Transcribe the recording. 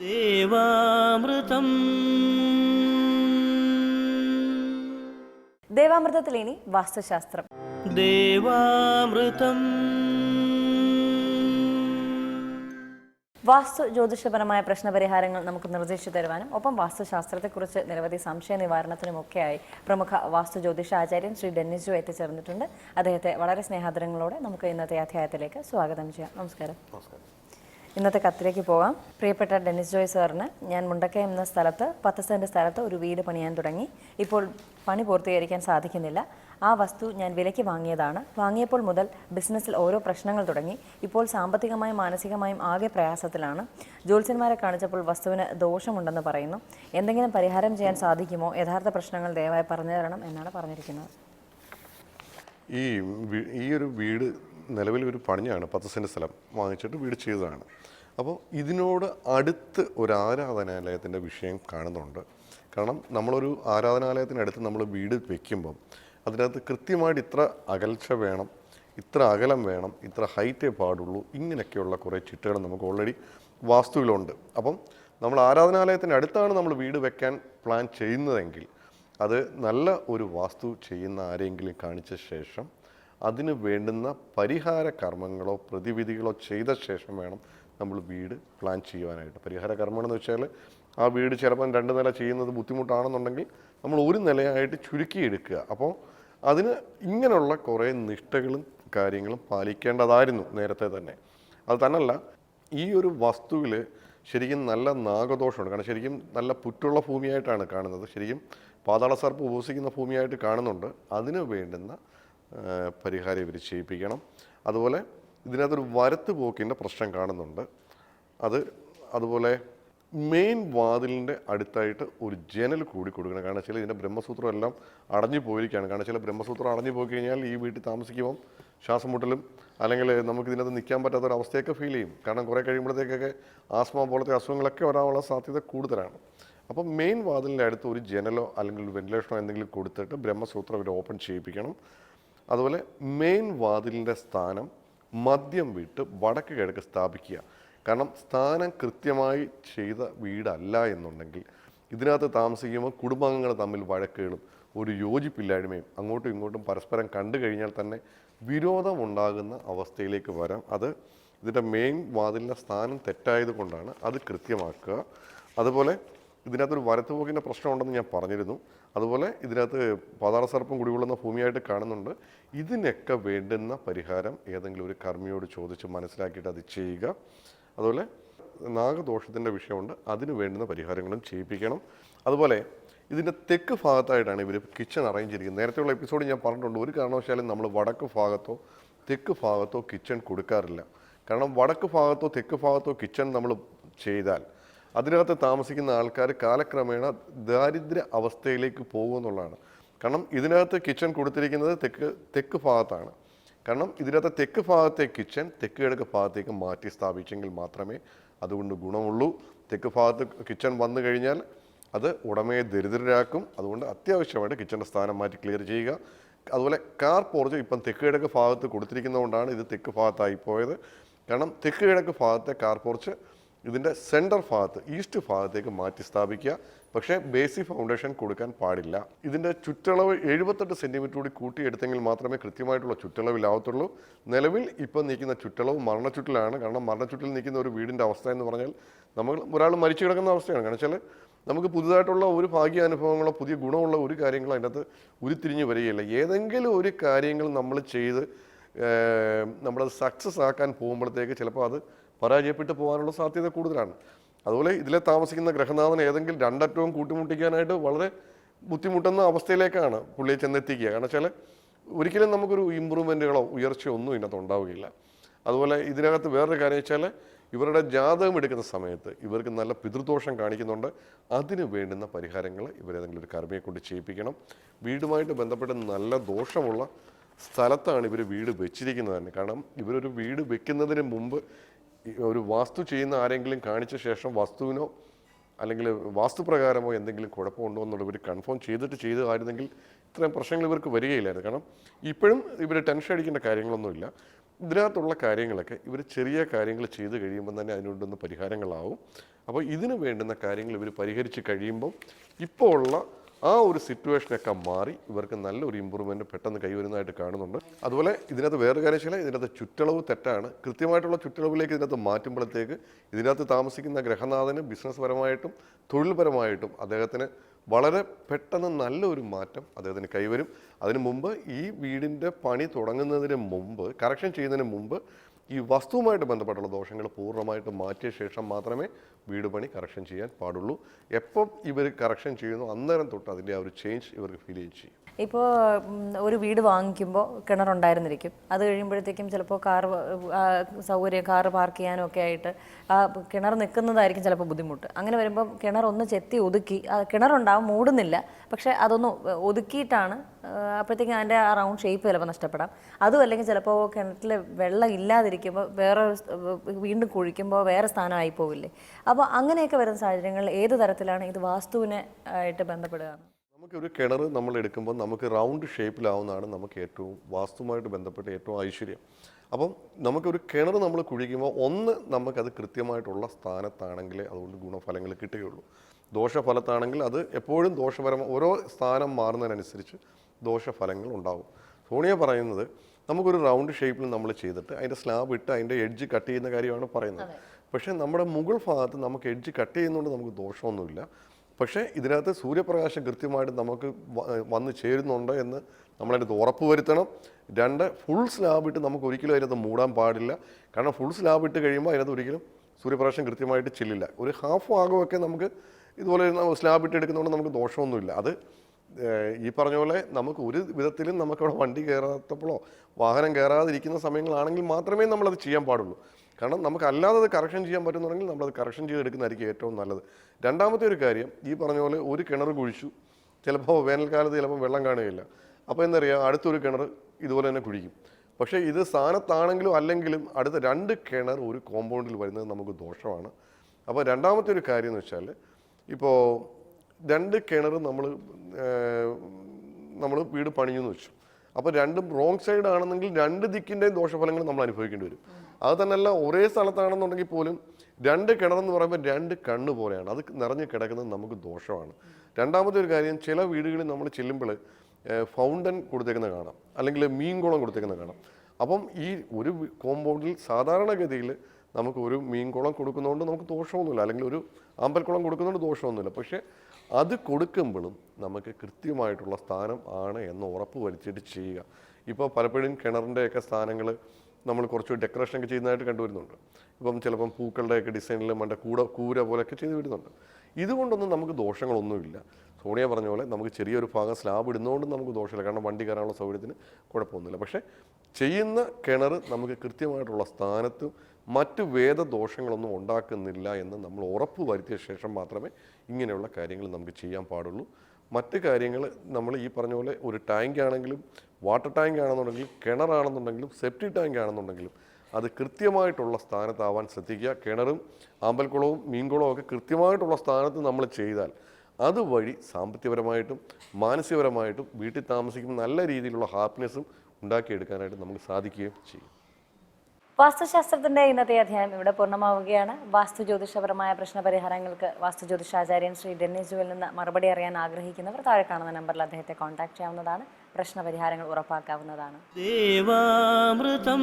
ദേവാമൃതം. ദേവാമൃതത്തിൽ ഇനി വാസ്തുശാസ്ത്രം. ദേവാമൃതം. വാസ്തു ജ്യോതിഷപരമായ പ്രശ്നപരിഹാരങ്ങൾ നമുക്ക് നിർദ്ദേശിച്ചു തരുവാനും ഒപ്പം വാസ്തുശാസ്ത്രത്തെക്കുറിച്ച് നിരവധി സംശയ നിവാരണത്തിനുമൊക്കെയായി പ്രമുഖ വാസ്തു ജ്യോതിഷ ആചാര്യൻ ശ്രീ ഡെന്നിസ് ജോ എത്തിച്ചേർന്നിട്ടുണ്ട്. അദ്ദേഹത്തെ വളരെ സ്നേഹാദരങ്ങളോടെ നമുക്ക് ഇന്നത്തെ അധ്യായത്തിലേക്ക് സ്വാഗതം ചെയ്യാം. നമസ്കാരം. നമസ്കാരം. ഇന്നത്തെ കത്തിലേക്ക് പോകാം. പ്രിയപ്പെട്ട ഡെന്നിസ് ജോയ് സാറിന് ഞാൻ മുണ്ടക്കയം എന്ന സ്ഥലത്ത് പത്ത് സെന്റ് സ്ഥലത്ത് ഒരു വീട് പണിയാൻ തുടങ്ങി. ഇപ്പോൾ പണി പൂർത്തീകരിക്കാൻ സാധിക്കുന്നില്ല. ആ വസ്തു ഞാൻ വിലയ്ക്ക് വാങ്ങിയതാണ്. വാങ്ങിയപ്പോൾ മുതൽ ബിസിനസ്സിൽ ഓരോ പ്രശ്നങ്ങൾ തുടങ്ങി. ഇപ്പോൾ സാമ്പത്തികമായും മാനസികമായും ആകെ പ്രയാസത്തിലാണ്. ജ്യോത്സ്യന്മാരെ കാണിച്ചപ്പോൾ വസ്തുവിന് ദോഷമുണ്ടെന്ന് പറയുന്നു. എന്തെങ്കിലും പരിഹാരം ചെയ്യാൻ സാധിക്കുമോ? യഥാർത്ഥ പ്രശ്നങ്ങൾ ദയവായി പറഞ്ഞു തരണം എന്നാണ് പറഞ്ഞിരിക്കുന്നത്. ഈ ഈ ഒരു വീട് നിലവിൽ ഒരു പണിഞ്ഞാണ് പത്ത് സെന്റ് സ്ഥലം വാങ്ങിച്ചിട്ട് വീട് ചെയ്തതാണ്. അപ്പോൾ ഇതിനോട് അടുത്ത് ഒരു ആരാധനാലയത്തിന്റെ വിഷയം കാണുന്നുണ്ട്. കാരണം നമ്മളൊരു ആരാധനാലയത്തിനടുത്ത് നമ്മൾ വീട് വെക്കുമ്പം അതിനകത്ത് കൃത്യമായിട്ട് ഇത്ര അകൽച്ച വേണം ഇത്ര അകലം വേണം ഇത്ര ഹൈറ്റേ പാടുള്ളൂ ഇങ്ങനെയൊക്കെയുള്ള കുറേ ചിട്ടകൾ നമുക്ക് ഓൾറെഡി വാസ്തുവിലുണ്ട്. അപ്പം നമ്മൾ ആരാധനാലയത്തിന്റെ അടുത്താണ് നമ്മൾ വീട് വെക്കാൻ പ്ലാൻ ചെയ്യുന്നതെങ്കിൽ അത് നല്ല ഒരു വാസ്തു ചെയ്യുന്ന ആരെങ്കിലും കാണിച്ച ശേഷം അതിന് വേണ്ടുന്ന പരിഹാര കർമ്മങ്ങളോ പ്രതിവിധികളോ ചെയ്ത ശേഷം വേണം നമ്മൾ വീട് പ്ലാൻ ചെയ്യുവാനായിട്ട്. പരിഹാര കർമ്മമാണെന്ന് വെച്ചാൽ ആ വീട് ചിലപ്പം രണ്ട് നില ചെയ്യുന്നത് ബുദ്ധിമുട്ടാണെന്നുണ്ടെങ്കിൽ നമ്മൾ ഒരു നിലയായിട്ട് ചുരുക്കിയെടുക്കുക. അപ്പോൾ അതിന് ഇങ്ങനെയുള്ള കുറേ നിഷ്ഠകളും കാര്യങ്ങളും പാലിക്കേണ്ടതായിരുന്നു നേരത്തെ തന്നെ. അത് തന്നല്ല ഈ ഒരു വസ്തുവിൽ ശരിക്കും നല്ല നാഗദോഷമുണ്ട്. കാരണം ശരിക്കും നല്ല പുറ്റുള്ള ഭൂമിയായിട്ടാണ് കാണുന്നത്. ശരിക്കും പാതാള സർപ്പ് ഉപസിക്കുന്ന ഭൂമിയായിട്ട് കാണുന്നുണ്ട്. അതിന് വേണ്ടുന്ന പരിഹാരം ഇവർ ചെയ്യിപ്പിക്കണം. അതുപോലെ ഇതിനകത്തൊരു വരത്ത് പോക്കിന്റെ പ്രശ്നം കാണുന്നുണ്ട്. അത് അതുപോലെ മെയിൻ വാതിലിന്റെ അടുത്തായിട്ട് ഒരു ജനൽ കൂടി കൊടുക്കണം. കാരണം വെച്ചാൽ ഇതിന്റെ ബ്രഹ്മസൂത്രം എല്ലാം അടഞ്ഞു പോയിരിക്കുകയാണ്. കാരണം വെച്ചാൽ ബ്രഹ്മസൂത്രം അടഞ്ഞു പോയി കഴിഞ്ഞാൽ ഈ വീട്ടിൽ താമസിക്കുമ്പം ശ്വാസം മുട്ടലും അല്ലെങ്കിൽ നമുക്ക് ഇതിനകത്ത് നിൽക്കാൻ പറ്റാത്ത ഒരു അവസ്ഥയൊക്കെ ഫീൽ ചെയ്യും. കാരണം കുറേ കഴിയുമ്പോഴത്തേക്കൊക്കെ ആസ്മ പോലത്തെ അസുഖങ്ങളൊക്കെ വരാനുള്ള സാധ്യത കൂടുതലാണ്. അപ്പം മെയിൻ വാതിലിന്റെ അടുത്ത് ഒരു ജനലോ അല്ലെങ്കിൽ വെന്റിലേഷനോ എന്തെങ്കിലും കൊടുത്തിട്ട് ബ്രഹ്മസൂത്രം അവർ ഓപ്പൺ ചെയ്യിപ്പിക്കണം. അതുപോലെ മെയിൻ വാതിലിന്റെ സ്ഥാനം മദ്യം വിട്ട് വടക്ക് കിഴക്ക് സ്ഥാപിക്കുക. കാരണം സ്ഥാനം കൃത്യമായി ചെയ്ത വീടല്ല എന്നുണ്ടെങ്കിൽ ഇതിനകത്ത് താമസിക്കുമ്പോൾ കുടുംബാംഗങ്ങൾ തമ്മിൽ വഴക്കുകളും ഒരു യോജിപ്പില്ലായ്മയും അങ്ങോട്ടും ഇങ്ങോട്ടും പരസ്പരം കണ്ടു കഴിഞ്ഞാൽ തന്നെ വിരോധം ഉണ്ടാകുന്ന അവസ്ഥയിലേക്ക് വരാം. അത് ഇതിന്റെ മെയിൻ വാതിലിന്റെ സ്ഥാനം തെറ്റായത് കൊണ്ടാണ് അത് കൃത്യമാക്കുക. അതുപോലെ ഇതിനകത്തൊരു വരത്തുപോക്കിന്റെ പ്രശ്നമുണ്ടെന്ന് ഞാൻ പറഞ്ഞിരുന്നു. അതുപോലെ ഇതിനകത്ത് പാതാള സർപ്പം കുടികൊള്ളുന്ന ഭൂമിയായിട്ട് കാണുന്നുണ്ട്. ഇതിനൊക്കെ വേണ്ടുന്ന പരിഹാരം ഏതെങ്കിലും ഒരു കർമ്മിയോട് ചോദിച്ച് മനസ്സിലാക്കിയിട്ട് അത് ചെയ്യുക. അതുപോലെ നാഗദോഷത്തിന്റെ വിഷയമുണ്ട്. അതിന് വേണ്ടുന്ന പരിഹാരങ്ങളും ചെയ്യിപ്പിക്കണം. അതുപോലെ ഇതിന്റെ തെക്ക് ഭാഗത്തായിട്ടാണ് ഇവർ കിച്ചൺ അറേഞ്ച് ചെയ്തിരിക്കുന്നത്. നേരത്തെയുള്ള എപ്പിസോഡ് ഞാൻ പറഞ്ഞിട്ടുണ്ട്. ഒരു കാരണവശാലും നമ്മൾ വടക്ക് ഭാഗത്തോ തെക്ക് ഭാഗത്തോ കിച്ചൺ കൊടുക്കാറില്ല. കാരണം വടക്ക് ഭാഗത്തോ തെക്ക് ഭാഗത്തോ കിച്ചൺ നമ്മൾ ചെയ്താൽ അതിനകത്ത് താമസിക്കുന്ന ആൾക്കാർ കാലക്രമേണ ദാരിദ്ര്യ അവസ്ഥയിലേക്ക് പോകുമെന്നുള്ളതാണ് കാരണം ഇതിനകത്ത് കിച്ചൺ കൊടുത്തിരിക്കുന്നത് തെക്ക് തെക്ക് ഭാഗത്താണ്. കാരണം ഇതിനകത്ത് തെക്ക് ഭാഗത്തെ കിച്ചൺ തെക്ക് കിഴക്ക് ഭാഗത്തേക്ക് മാറ്റി സ്ഥാപിച്ചെങ്കിൽ മാത്രമേ അതുകൊണ്ട് ഗുണമുള്ളൂ. തെക്ക് ഭാഗത്ത് കിച്ചൺ വന്നു കഴിഞ്ഞാൽ അത് ഉടമയെ ദരിദ്രരാക്കും. അതുകൊണ്ട് അത്യാവശ്യമായിട്ട് കിച്ചന്റെ സ്ഥാനം മാറ്റി ക്ലിയർ ചെയ്യുക. അതുപോലെ കാർ പോർച്ച് ഇപ്പം തെക്ക് കിഴക്ക് ഭാഗത്ത് കൊടുത്തിരിക്കുന്നതുകൊണ്ടാണ് ഇത് തെക്ക് ഭാഗത്തായി പോയത്. കാരണം തെക്ക് കിഴക്ക് ഭാഗത്തെ കാർ പോർച്ച് ഇതിന്റെ സെന്റർ ഭാഗത്ത് ഈസ്റ്റ് ഭാഗത്തേക്ക് മാറ്റി സ്ഥാപിക്കുക. പക്ഷേ ബേസിക് ഫൗണ്ടേഷൻ കൊടുക്കാൻ പാടില്ല. ഇതിന്റെ ചുറ്റളവ് എഴുപത്തെട്ട് സെന്റിമീറ്റർ കൂടി കൂട്ടിയെടുത്തെങ്കിൽ മാത്രമേ കൃത്യമായിട്ടുള്ള ചുറ്റളവിലാവത്തുള്ളൂ. നിലവിൽ ഇപ്പം നിൽക്കുന്ന ചുറ്റളവ് മരണച്ചുറ്റിലാണ്. കാരണം മരണച്ചുറ്റിൽ നിൽക്കുന്ന ഒരു വീടിന്റെ അവസ്ഥ എന്ന് പറഞ്ഞാൽ നമ്മൾ ഒരാൾ മരിച്ചു കിടക്കുന്ന അവസ്ഥയാണ്. കാരണം വെച്ചാൽ നമുക്ക് പുതുതായിട്ടുള്ള ഒരു ഭാഗ്യ അനുഭവങ്ങളോ പുതിയ ഗുണമുള്ള ഒരു കാര്യങ്ങളോ അതിനകത്ത് ഉരുത്തിരിഞ്ഞ് വരികയില്ല. ഏതെങ്കിലും ഒരു കാര്യങ്ങൾ നമ്മൾ ചെയ്ത് നമ്മളത് സക്സസ് ആക്കാൻ പോകുമ്പോഴത്തേക്ക് ചിലപ്പോൾ അത് പരാജയപ്പെട്ടു പോകാനുള്ള സാധ്യത കൂടുതലാണ്. അതുപോലെ ഇതിലെ താമസിക്കുന്ന ഗ്രഹനാഥൻ ഏതെങ്കിലും രണ്ടറ്റവും കൂട്ടിമുട്ടിക്കാനായിട്ട് വളരെ ബുദ്ധിമുട്ടുന്ന അവസ്ഥയിലേക്കാണ് പുള്ളിയെ ചെന്നെത്തിക്കുക. കാരണം വെച്ചാൽ ഒരിക്കലും നമുക്കൊരു ഇമ്പ്രൂവ്മെന്റുകളോ ഉയർച്ചയോ ഒന്നും ഇതിനകത്ത് ഉണ്ടാവുകയില്ല. അതുപോലെ ഇതിനകത്ത് വേറൊരു കാര്യം വെച്ചാൽ ഇവരുടെ ജാതകം എടുക്കുന്ന സമയത്ത് ഇവർക്ക് നല്ല പിതൃദോഷം കാണിക്കുന്നുണ്ട്. അതിന് വേണ്ടുന്ന പരിഹാരങ്ങൾ ഇവരേതെങ്കിലും ഒരു കർമ്മയെ കൊണ്ട് ചെയ്യിപ്പിക്കണം. വീടുമായിട്ട് ബന്ധപ്പെട്ട് നല്ല ദോഷമുള്ള സ്ഥലത്താണ് ഇവർ വീട് വെച്ചിരിക്കുന്നത് തന്നെ. കാരണം ഇവരൊരു വീട് വെക്കുന്നതിന് മുമ്പ് ഒരു വാസ്തു ചെയ്യുന്ന ആരെങ്കിലും കാണിച്ച ശേഷം വസ്തുവിനോ അല്ലെങ്കിൽ വാസ്തുപ്രകാരമോ എന്തെങ്കിലും കുഴപ്പമുണ്ടോ എന്നുള്ളത് ഇവർ കൺഫേം ചെയ്തിട്ട് ചെയ്തതായിരുന്നെങ്കിൽ ഇത്രയും പ്രശ്നങ്ങൾ ഇവർക്ക് വരികയില്ലായിരുന്നു. കാരണം ഇപ്പോഴും ഇവർ ടെൻഷൻ അടിക്കേണ്ട കാര്യങ്ങളൊന്നുമില്ല ഇതിനകത്തുള്ള കാര്യങ്ങളൊക്കെ ഇവർ ചെറിയ കാര്യങ്ങൾ ചെയ്ത് കഴിയുമ്പോൾ തന്നെ അതിനുണ്ടെന്ന് പരിഹാരങ്ങളാവും. അപ്പോൾ ഇതിന് വേണ്ടുന്ന കാര്യങ്ങൾ ഇവർ പരിഹരിച്ച് കഴിയുമ്പോൾ ഇപ്പോൾ ഉള്ള ആ ഒരു സിറ്റുവേഷനൊക്കെ മാറി ഇവർക്ക് നല്ലൊരു ഇമ്പ്രൂവ്മെന്റ് പെട്ടെന്ന് കൈവരുന്നതായിട്ട് കാണുന്നുണ്ട്. അതുപോലെ ഇതിനകത്ത് വേറൊരു കാര്യം വെച്ചാൽ ഇതിനകത്ത് ചുറ്റളവ് തെറ്റാണ്. കൃത്യമായിട്ടുള്ള ചുറ്റളവിലേക്ക് ഇതിനകത്ത് മാറ്റുമ്പോഴത്തേക്ക് ഇതിനകത്ത് താമസിക്കുന്ന ഗ്രഹനാഥന് ബിസിനസ് പരമായിട്ടും തൊഴിൽപരമായിട്ടും അദ്ദേഹത്തിന് വളരെ പെട്ടെന്ന് നല്ലൊരു മാറ്റം അദ്ദേഹത്തിന് കൈവരും. അതിനു മുമ്പ് ഈ വീടിന്റെ പണി തുടങ്ങുന്നതിന് മുമ്പ് കറക്ഷൻ ചെയ്യുന്നതിന് മുമ്പ് ഈ വസ്തുവുമായിട്ട് ബന്ധപ്പെട്ടുള്ള ദോഷങ്ങൾ പൂർണമായിട്ട് മാറ്റിയ ശേഷം മാത്രമേ വീട് പണി കറക്ഷൻ ചെയ്യാൻ പാടുള്ളൂ. എപ്പം ഇവർ കറക്ഷൻ ചെയ്യുന്നു അന്നേരം തൊട്ട് അതിന്റെ ആ ഒരു ചേഞ്ച് ഇവർക്ക് ഫീൽ ചെയ്യും. ഇപ്പോൾ ഒരു വീട് വാങ്ങിക്കുമ്പോൾ കിണറുണ്ടായിരുന്നിരിക്കും. അത് കഴിയുമ്പോഴത്തേക്കും ചിലപ്പോൾ കാർ സൗകര്യം കാർ പാർക്ക് ചെയ്യാനും ഒക്കെ ആയിട്ട് ആ കിണർ നിൽക്കുന്നതായിരിക്കും ചിലപ്പോൾ ബുദ്ധിമുട്ട്. അങ്ങനെ വരുമ്പോൾ കിണർ ഒന്ന് ചെത്തി ഒതുക്കി ആ കിണറുണ്ടാവും മൂടുന്നില്ല. പക്ഷേ അതൊന്ന് ഒതുക്കിയിട്ടാണ് അപ്പോഴത്തേക്കും അതിന്റെ ആ റൗണ്ട് ഷേപ്പ് ചിലപ്പോൾ നഷ്ടപ്പെടാം. അതും അല്ലെങ്കിൽ ചിലപ്പോൾ കിണറ്റിൽ വെള്ളം ഇല്ലാതിരിക്കുമ്പോൾ വേറെ വീണ്ടും കുഴിക്കുമ്പോൾ വേറെ സ്ഥാനമായി പോവില്ലേ അപ്പോൾ അങ്ങനെയൊക്കെ വരുന്ന സാഹചര്യങ്ങളിൽ ഏത് തരത്തിലാണ് ഇത് വാസ്തുവിനെ ആയിട്ട് ബന്ധപ്പെടുക? നമുക്ക് ഒരു കിണർ നമ്മൾ എടുക്കുമ്പോൾ നമുക്ക് റൗണ്ട് ഷേപ്പിലാവുന്നതാണ് നമുക്ക് ഏറ്റവും വാസ്തുമായിട്ട് ബന്ധപ്പെട്ട ഏറ്റവും ഐശ്വര്യം. അപ്പം നമുക്കൊരു കിണർ നമ്മൾ കുഴിക്കുമ്പോൾ ഒന്ന് നമുക്കത് കൃത്യമായിട്ടുള്ള സ്ഥാനത്താണെങ്കിലേ അതുകൊണ്ട് ഗുണഫലങ്ങൾ കിട്ടുകയുള്ളൂ. ദോഷഫലത്താണെങ്കിൽ അത് എപ്പോഴും ദോഷപരം ഓരോ സ്ഥാനം മാറുന്നതിനനുസരിച്ച് ദോഷഫലങ്ങൾ ഉണ്ടാകും സോണിയ പറയുന്നത് നമുക്കൊരു റൗണ്ട് ഷേപ്പിൽ നമ്മൾ ചെയ്തിട്ട് അതിന്റെ സ്ലാബ് ഇട്ട് അതിന്റെ എഡ്ജ് കട്ട് ചെയ്യുന്ന കാര്യമാണ് പറയുന്നത്. പക്ഷേ നമ്മുടെ മുകൾ ഭാഗത്ത് നമുക്ക് എഡ്ജ് കട്ട് ചെയ്യുന്നതുകൊണ്ട് നമുക്ക് ദോഷമൊന്നുമില്ല. പക്ഷേ ഇതിനകത്ത് സൂര്യപ്രകാശം കൃത്യമായിട്ട് നമുക്ക് വന്ന് ചേരുന്നുണ്ട് എന്ന് നമ്മളതിനകത്ത് ഉറപ്പ് വരുത്തണം രണ്ട് ഫുൾ സ്ലാബ് ഇട്ട് നമുക്ക് ഒരിക്കലും അതിനകത്ത് മൂടാൻ പാടില്ല. കാരണം ഫുൾ സ്ലാബ് ഇട്ട് കഴിയുമ്പോൾ അതിനകത്ത് ഒരിക്കലും സൂര്യപ്രകാശം കൃത്യമായിട്ട് ചെല്ലില്ല. ഒരു ഹാഫ് ഭാഗമൊക്കെ നമുക്ക് ഇതുപോലെ സ്ലാബ് ഇട്ട് എടുക്കുന്നതുകൊണ്ട് നമുക്ക് ദോഷമൊന്നുമില്ല. അത് ഈ പറഞ്ഞ പോലെ നമുക്ക് ഒരു വിധത്തിലും നമുക്കവിടെ വണ്ടി കയറാത്തപ്പോഴോ വാഹനം കയറാതിരിക്കുന്ന സമയങ്ങളാണെങ്കിൽ മാത്രമേ നമ്മളത് ചെയ്യാൻ പാടുള്ളൂ. കാരണം നമുക്ക് അല്ലാതെ അത് കറക്ഷൻ ചെയ്യാൻ പറ്റുന്നുണ്ടെങ്കിൽ നമ്മളത് കറക്ഷൻ ചെയ്തെടുക്കുന്നതായിരിക്കും ഏറ്റവും നല്ലത്. രണ്ടാമത്തെ ഒരു കാര്യം ഈ പറഞ്ഞ പോലെ ഒരു കിണർ കുഴിച്ചു ചിലപ്പോൾ വേനൽക്കാലത്ത് ചിലപ്പോൾ വെള്ളം കാണുകയില്ല. അപ്പോൾ എന്താ പറയുക അടുത്തൊരു കിണർ ഇതുപോലെ തന്നെ കുഴിക്കും. പക്ഷേ ഇത് സ്ഥാനത്താണെങ്കിലും അല്ലെങ്കിലും അടുത്ത രണ്ട് കിണർ ഒരു കോമ്പൗണ്ടിൽ വരുന്നത് നമുക്ക് ദോഷമാണ്. അപ്പോൾ രണ്ടാമത്തെ ഒരു കാര്യം എന്ന് വെച്ചാൽ ഇപ്പോൾ രണ്ട് കിണർ നമ്മൾ നമ്മൾ വീട് പണിഞ്ഞു എന്ന് വെച്ചു. അപ്പോൾ രണ്ടും റോങ് സൈഡ് ആണെന്നെങ്കിൽ രണ്ട് ദിക്കിന്റെയും ദോഷഫലങ്ങൾ നമ്മൾ അനുഭവിക്കേണ്ടി വരും. അത് തന്നെയല്ല ഒരേ സ്ഥലത്താണെന്നുണ്ടെങ്കിൽ പോലും രണ്ട് കിണറെന്ന് പറയുമ്പോൾ രണ്ട് കണ്ണ് പോലെയാണ്. അത് നിറഞ്ഞ് കിടക്കുന്നത് നമുക്ക് ദോഷമാണ്. രണ്ടാമത്തെ ഒരു കാര്യം ചില വീടുകളിൽ നമ്മൾ ചെല്ലുമ്പോൾ ഫൗണ്ടൻ കൊടുത്തേക്കുന്നത് കാണാം. അല്ലെങ്കിൽ മീൻകുളം കൊടുത്തേക്കുന്നത് കാണാം. അപ്പം ഈ ഒരു കോമ്പൗണ്ടിൽ സാധാരണഗതിയിൽ നമുക്ക് ഒരു മീൻകുളം കൊടുക്കുന്നതുകൊണ്ട് നമുക്ക് ദോഷമൊന്നുമില്ല. അല്ലെങ്കിൽ ഒരു അമ്പൽക്കുളം കൊടുക്കുന്നതുകൊണ്ട് ദോഷമൊന്നുമില്ല. പക്ഷേ അത് കൊടുക്കുമ്പോഴും നമുക്ക് കൃത്യമായിട്ടുള്ള സ്ഥാനം ആണ് എന്ന് ഉറപ്പ് വരുത്തിയിട്ട് ചെയ്യുക. ഇപ്പോൾ പലപ്പോഴും കിണറിന്റെയൊക്കെ സ്ഥാനങ്ങൾ നമ്മൾ കുറച്ച് ഡെക്കറേഷൻ ഒക്കെ ചെയ്യുന്നതായിട്ട് കണ്ടുവരുന്നുണ്ട്. ഇപ്പം ചിലപ്പം പൂക്കളുടെയൊക്കെ ഡിസൈനിൽ മണ്ട കൂട കൂര പോലെയൊക്കെ ചെയ്ത് വരുന്നുണ്ട്. ഇതുകൊണ്ടൊന്നും നമുക്ക് ദോഷങ്ങളൊന്നുമില്ല. സോണിയ പറഞ്ഞ പോലെ നമുക്ക് ചെറിയൊരു ഭാഗം സ്ലാബ് ഇടുന്നതുകൊണ്ട് നമുക്ക് ദോഷമില്ല. കാരണം വണ്ടി കയറാനുള്ള സൗകര്യത്തിന് കുഴപ്പമൊന്നുമില്ല. പക്ഷേ ചെയ്യുന്ന കിണർ നമുക്ക് കൃത്യമായിട്ടുള്ള സ്ഥാനത്തും മറ്റ് വേദദോഷങ്ങളൊന്നും ഉണ്ടാക്കുന്നില്ല എന്ന് നമ്മൾ ഉറപ്പ് വരുത്തിയ ശേഷം മാത്രമേ ഇങ്ങനെയുള്ള കാര്യങ്ങൾ നമുക്ക് ചെയ്യാൻ പാടുള്ളൂ. മറ്റ് കാര്യങ്ങൾ നമ്മൾ ഈ പറഞ്ഞ പോലെ ഒരു ടാങ്ക് ആണെങ്കിലും വാട്ടർ ടാങ്ക് ആണെന്നുണ്ടെങ്കിലും കിണറാണെന്നുണ്ടെങ്കിലും സെപ്റ്റി ടാങ്ക് ആണെന്നുണ്ടെങ്കിലും അത് കൃത്യമായിട്ടുള്ള സ്ഥാനത്താവാൻ ശ്രദ്ധിക്കുക. കിണറും ആമ്പൽക്കുളവും മീൻകുളവും ഒക്കെ കൃത്യമായിട്ടുള്ള സ്ഥാനത്ത് നമ്മൾ ചെയ്താൽ അതുവഴി സാമ്പത്തികപരമായിട്ടും മാനസികപരമായിട്ടും വീട്ടിൽ താമസിക്കുമ്പോൾ നല്ല രീതിയിലുള്ള ഹാപ്പിനെസ്സും ഉണ്ടാക്കിയെടുക്കാനായിട്ട് നമുക്ക് സാധിക്കുകയും ചെയ്യും. വാസ്തുശാസ്ത്രത്തിന്റെ ഇന്നത്തെ അധ്യായം ഇവിടെ പൂർണമാവുകയാണ്. വാസ്തു ജ്യോതിഷപരമായ പ്രശ്നപരിഹാരങ്ങൾക്ക് വാസ്തു ജ്യോതിഷാചാര്യൻ ശ്രീ ഡെന്നിസ് ജുവിൽ നിന്ന് മറുപടി അറിയാൻ ആഗ്രഹിക്കുന്നവർ താഴെ കാണുന്ന നമ്പറിൽ അദ്ദേഹത്തെ കോൺടാക്ട് ചെയ്യാവുന്നതാണ്. പ്രശ്നപരിഹാരങ്ങൾ ഉറപ്പാക്കാവുന്നതാണ്. ദേവാമൃതം.